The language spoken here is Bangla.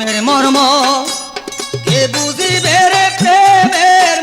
প্রেমের মর্ম কে বুঝিবে রে প্রেমের